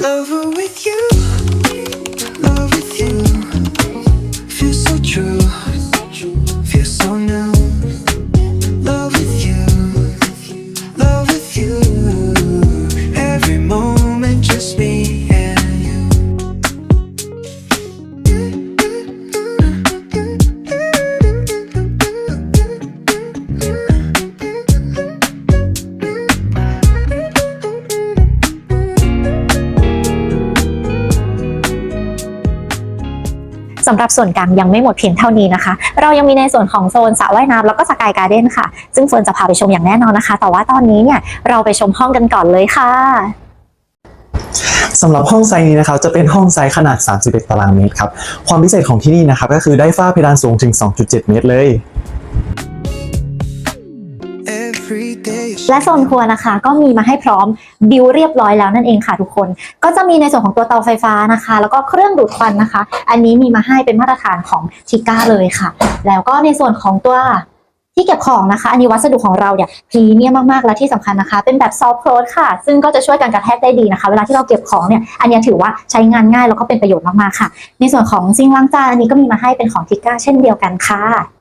With you, love with you. Feel so true, feel so new. สำหรับส่วนกลางยังไม่หมดเพียงเท่านี้นะคะ เรายังมีในส่วนของโซนสระว่ายน้ำแล้วก็สกายการ์เด้นค่ะ ซึ่งเฟิร์นจะพาไปชมอย่างแน่นอนนะคะ แต่ว่าตอนนี้เนี่ยเราไปชมห้องกันก่อนเลยค่ะสำหรับห้องไซส์นี้นะครับจะเป็นห้องไซส์ขนาด 31 ตารางเมตรครับ ความพิเศษของที่นี่นะครับก็คือได้ฝ้าเพดานสูงถึง 2.7 เมตรเลย และโซนครัวนะคะ ก็มีมาให้พร้อมบิวเรียบร้อยแล้วนั่นเองค่ะทุกคน ก็จะมีในส่วนของตัวเตาไฟฟ้านะคะ แล้วก็เครื่องดูดควันนะคะ อันนี้มีมาให้เป็นมาตรฐานของทิก้าเลยค่ะ แล้วก็ในส่วนของตัวที่เก็บของนะคะ อันนี้วัสดุของเราเนี่ยพรีเมียมมาก ๆ และที่สำคัญนะคะ เป็นแบบซอฟต์โคลดค่ะ ซึ่งก็จะช่วยกันกระแทกได้ดีนะคะ เวลาที่เราเก็บของเนี่ย อันนี้ถือว่าใช้งานง่ายแล้วก็เป็นประโยชน์มาก ๆ ค่ะ ในส่วนของซิงล้างจานอันนี้ก็มีมาให้เป็นของทิก้าเช่นเดียวกันค่ะ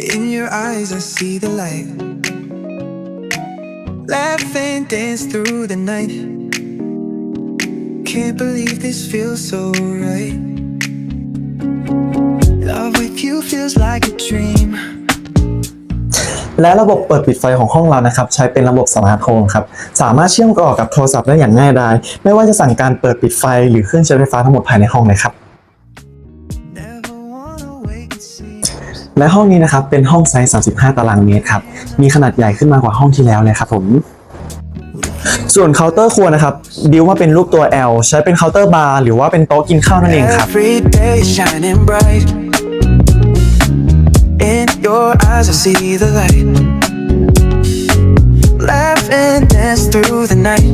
in your eyes, I see the light. Laugh and dance through the night. Can't believe this feels so right. Love with you feels like a dream. และระบบเปิดปิดไฟของห้องเรานะครับ ใช้เป็นระบบสมาร์ทโฮมครับ สามารถเชื่อมต่อกับโทรศัพท์ได้อย่างง่ายดาย ไม่ว่าจะสั่งการเปิดปิดไฟหรือเครื่องใช้ไฟฟ้าทั้งหมดภายในห้องเลยครับ และห้องนี้นะครับเป็นห้องไซส์ 35 ตารางเมตรครับ มีขนาดใหญ่ขึ้นมากว่าห้องที่แล้วเลยครับผม ส่วนเคาน์เตอร์ครัวนะครับดิวว่าเป็นรูปตัว L ใช้เป็นเคาน์เตอร์บาร์หรือว่าเป็นโต๊ะกินข้าวนั่นเองครับ In your eyes, I see the light. Laugh and dance through the night.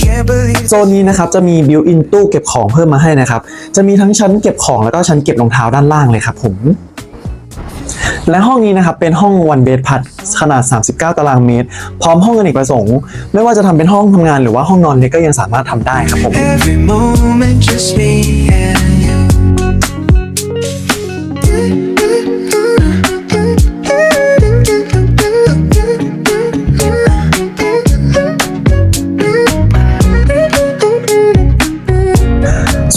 Can't believe โซนนี้นะครับจะมีบิวอินตู้เก็บของเพิ่มมาให้นะครับ จะมีทั้งชั้นเก็บของแล้วก็ชั้นเก็บรองเท้าด้านล่างเลยครับผมและห้องนี้นะครับเป็นห้องวันเบดพัดขนาด 39 ตารางเมตร พร้อมห้องอเนกประสงค์ ไม่ว่าจะทำเป็นห้องทำงานหรือว่าห้องนอนเล็กก็ยังสามารถทำได้ครับผม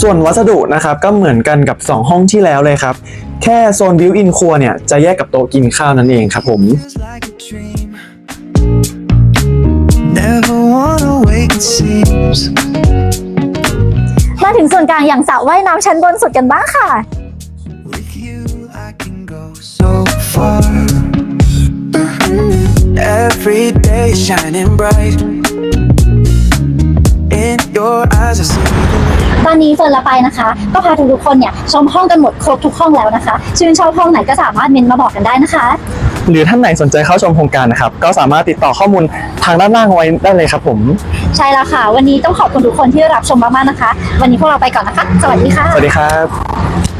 ส่วนวัสดุนะครับก็เหมือนกันกับ 2 ห้องที่แล้วเลยครับ แค่โซนบิวอินครัวเนี่ยจะแยกกับโต๊ะกินข้าวนั่นเองครับผม Feels like a dream. Never wanna wait it seems. มาถึงส่วนกลางอย่างสระว่ายน้ำชั้นบนสุดกันบ้างค่ะ With you, I can go so far. Every day shining bright. In your eyes, I see the light. ตอนนี้เฟิร์นละไปนะคะ ก็พาทุกๆคนเนี่ยชมห้องกันหมดครบทุกห้องแล้วนะคะ ชื่นชอบห้องไหนก็สามารถเมนมาบอกกันได้นะคะ หรือท่านไหนสนใจเข้าชมโครงการนะครับ ก็สามารถติดต่อข้อมูลทางด้านล่างไว้ได้เลยครับผม ใช่แล้วค่ะ วันนี้ต้องขอบคุณทุกคนที่รับชมมากๆนะคะ วันนี้พวกเราไปก่อนนะคะ สวัสดีค่ะ สวัสดีครับ